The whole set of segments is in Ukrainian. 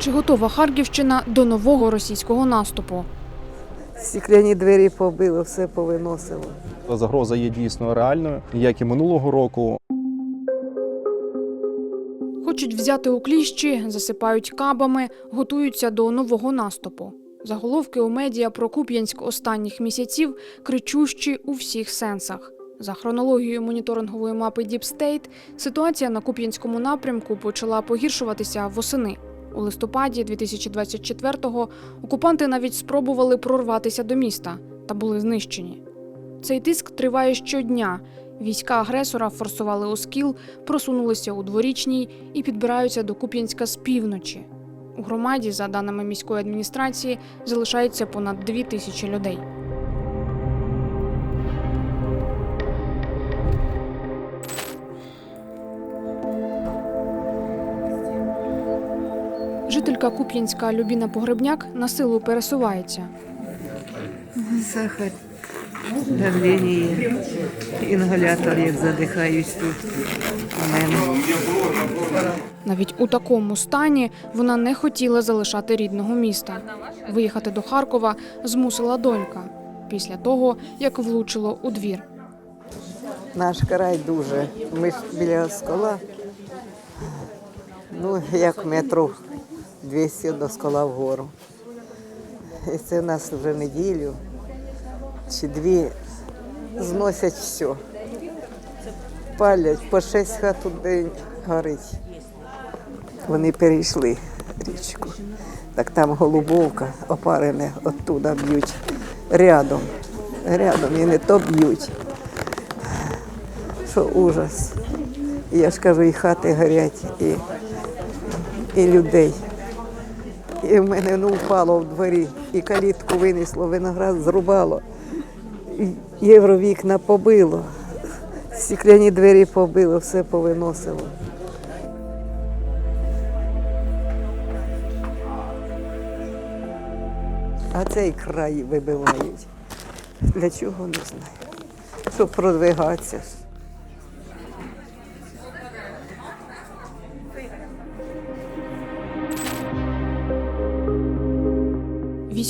Чи готова Харківщина до нового російського наступу? Стікляні двері побило, все повиносило. Загроза є дійсно реальною, як і минулого року. Хочуть взяти у кліщі, засипають кабами, готуються до нового наступу. Заголовки у медіа про Куп'янськ останніх місяців кричущі у всіх сенсах. За хронологією моніторингової мапи State, ситуація на Куп'янському напрямку почала погіршуватися восени. У листопаді 2024-го окупанти навіть спробували прорватися до міста та були знищені. Цей тиск триває щодня. Війська агресора форсували Оскіл, просунулися у дворічній і підбираються до Куп'янська з півночі. У громаді, за даними міської адміністрації, залишається понад дві тисячі людей. Жителька Куп'янська Любіна Погребняк на силу пересувається. Сахар, давлення, інгалятор, як задихаюсь тут. У мене. Навіть у такому стані вона не хотіла залишати рідного міста. Виїхати до Харкова змусила донька після того, як влучило у двір. Наш край дуже. Ми ж біля скола. Ну, як метро 200 до скола вгору. І це нас вже неділю чи дві зносять все. Палять, по шість хат у день горить. Вони перейшли річку. Так там голубовка опарене, оттуда б'ють рядом. Рядом і не то б'ють. Що ужас. Я ж кажу, і хати горять, і, і людей. І в мене ну, впало в дворі, і калітку винесло, виноград зрубало, євровікна побило, стікляні двері побило, все повиносило. А цей край вибивають. Для чого не знаю. Щоб продвигатися.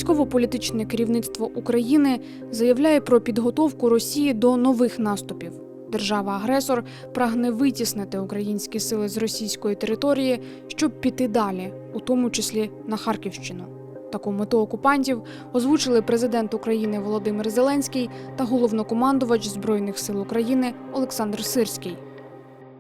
Військово-політичне керівництво України заявляє про підготовку Росії до нових наступів. Держава-агресор прагне витіснити українські сили з російської території, щоб піти далі, у тому числі на Харківщину. Таку мету окупантів озвучили президент України Володимир Зеленський та головнокомандувач Збройних сил України Олександр Сирський.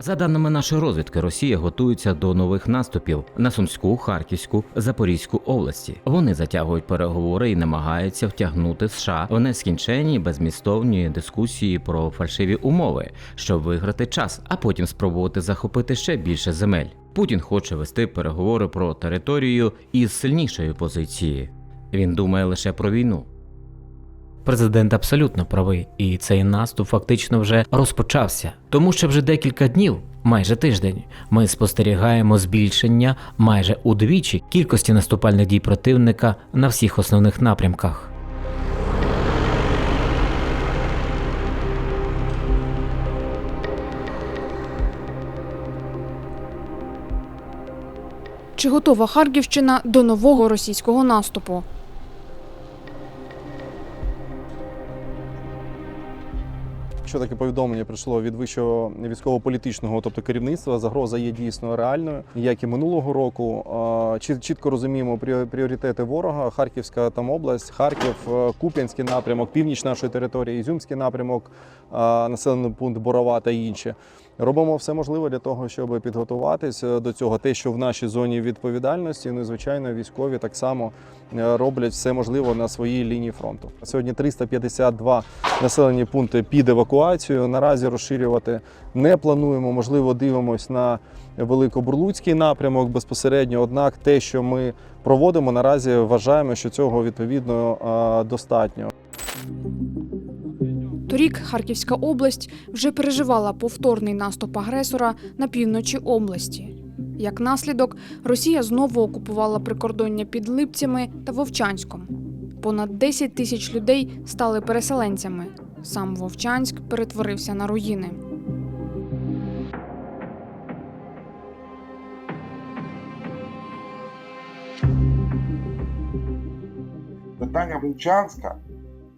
За даними нашої розвідки, Росія готується до нових наступів на Сумську, Харківську, Запорізьку області. Вони затягують переговори і намагаються втягнути США в нескінченні безмістовні дискусії про фальшиві умови, щоб виграти час, а потім спробувати захопити ще більше земель. Путін хоче вести переговори про територію із сильнішої позиції. Він думає лише про війну. Президент абсолютно правий, і цей наступ фактично вже розпочався, тому що вже декілька днів, майже тиждень, ми спостерігаємо збільшення майже удвічі кількості наступальних дій противника на всіх основних напрямках. Чи готова Харківщина до нового російського наступу? Що таке повідомлення прийшло від вищого військово-політичного, тобто керівництва, загроза є дійсно реальною, як і минулого року. Чітко розуміємо пріоритети ворога. Харківська там область, Харків, е, Куп'янський напрямок, північ нашої території, Ізюмський напрямок, населений пункт Борова та інші. Робимо все можливе для того, щоб підготуватись е, до цього. Те, що в нашій зоні відповідальності, ну звичайно, військові так само е, роблять все можливе на своїй лінії фронту. Сьогодні 352 населені пункти під евакуацію. Наразі розширювати не плануємо. Можливо, дивимось на Великобурлуцький напрямок безпосередньо. Однак, те, що ми проводимо, наразі вважаємо, що цього відповідно е, достатньо. Торік Харківська область вже переживала повторний наступ агресора на півночі області. Як наслідок, Росія знову окупувала прикордоння під Липцями та Вовчанськом. Понад 10 тисяч людей стали переселенцями. Сам Вовчанськ перетворився на руїни. питання Вовчанська,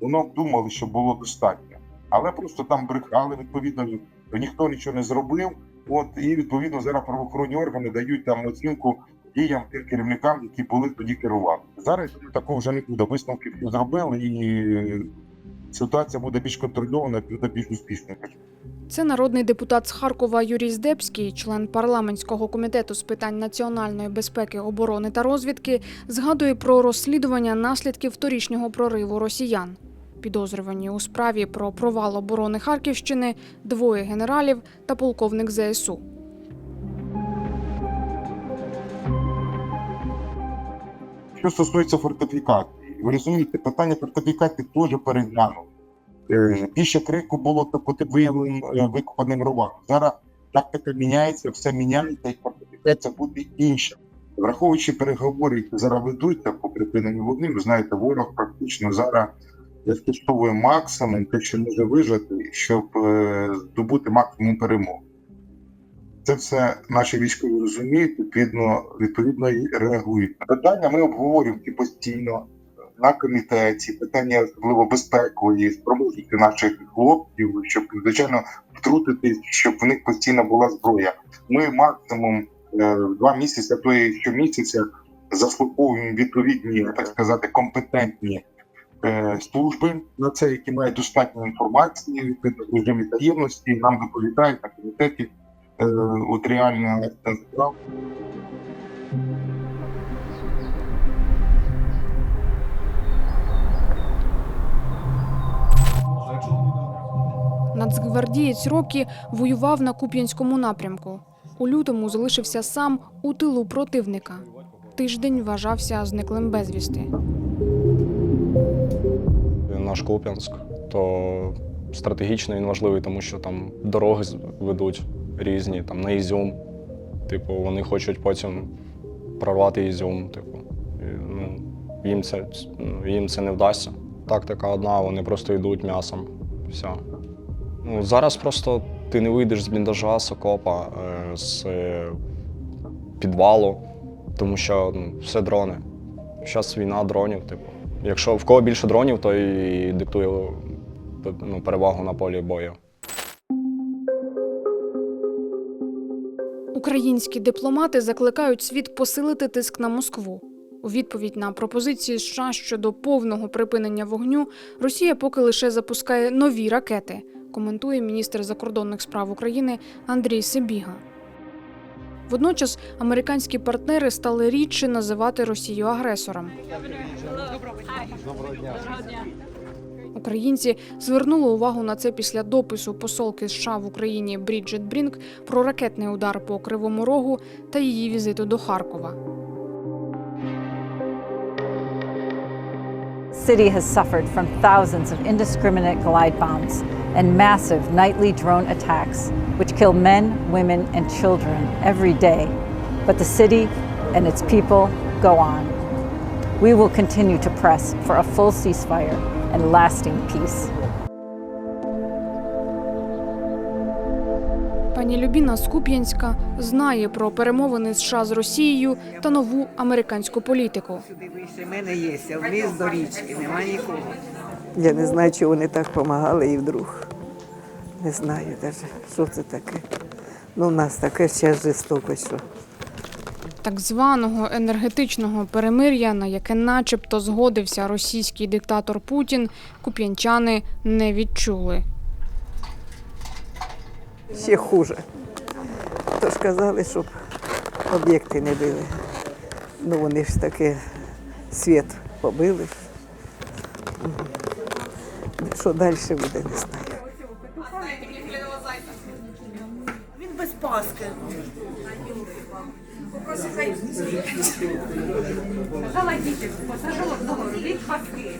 воно думали, що було достатньо. Але просто там брехали, відповідно, ніхто нічого не зробив. От і відповідно зараз правоохоронні органи дають там оцінку діям тим керівникам, які були тоді керували. Зараз такого вже не буде. Висновків не зробили, і ситуація буде більш контрольована, буде більш успішною. Це народний депутат з Харкова Юрій Здебський, член парламентського комітету з питань національної безпеки, оборони та розвідки, згадує про розслідування наслідків торічнього прориву росіян. Підозрювані у справі про провал оборони Харківщини двоє генералів та полковник ЗСУ. Що стосується фортифікації, ви розумієте, питання фортифікації теж переглянули. Е, Більше крику було та по виявленим е, викопаним ровам. Зараз тактика міняється, все міняється, і фортифікація буде інша. Враховуючи переговори, які зараз ведуться по припиненню вогню, ви знаєте, ворог практично зараз скуштовує максимум, те, що може вижити, щоб е, здобути максимум перемог. Це все наші військові розуміють, відповідно, відповідно і реагують. Питання ми обговорюємо і постійно на комітеті, питання особливо безпекової спроможності наших хлопців, щоб звичайно втрутитись, щоб в них постійно була зброя. Ми максимум е, два місяці, а то і щомісяця заслуховуємо відповідні, так сказати, компетентні служби на це, які мають достатньо інформації, відповідно в режимі таємності. Нам доповідають на комітеті е, от реально стан. Нацгвардієць Рокі воював на Куп'янському напрямку. У лютому залишився сам у тилу противника. Тиждень вважався зниклим безвісти. Наш Куп'янськ, то стратегічно він важливий, тому що там дороги ведуть різні, там на Ізюм. Типу, вони хочуть потім прорвати Ізюм. Типу, і, ну, їм, це, їм це не вдасться. Тактика одна, вони просто йдуть м'ясом. Все. Ну, зараз просто ти не вийдеш з бліндажа, з окопа, е, з підвалу, тому що ну, все дрони. Зараз війна дронів, типу. Якщо в кого більше дронів, то і диктує ну, перевагу на полі бою. Українські дипломати закликають світ посилити тиск на Москву. У відповідь на пропозиції США щодо повного припинення вогню Росія поки лише запускає нові ракети, коментує міністр закордонних справ України Андрій Сибіга. Водночас американські партнери стали рідше називати Росію агресором. Українці звернули увагу на це після допису посолки США в Україні Бріджит Брінк про ракетний удар по Кривому Рогу та її візиту до Харкова. city has suffered from thousands of indiscriminate glide bombs and massive nightly drone attacks, which kill men, women, and children every day. But the city and its people go on. We will continue to press for a full ceasefire and lasting peace. Пані Любіна з Куп'янська знає про перемовини США з Росією та нову американську політику. Сюди вище мене є, а вниз до річки нема нікого. Я не знаю, чи вони так допомагали і вдруг. Не знаю навіть, що це таке. Ну, у нас таке ще жорстоко, що. Так званого енергетичного перемир'я, на яке начебто згодився російський диктатор Путін, куп'янчани не відчули. Ще хуже. Тож казали, щоб об'єкти не били. Ну вони ж таки світ побили. Що далі буде, не знаю. Він без паски. Сказала дітям, посажу одного від паски.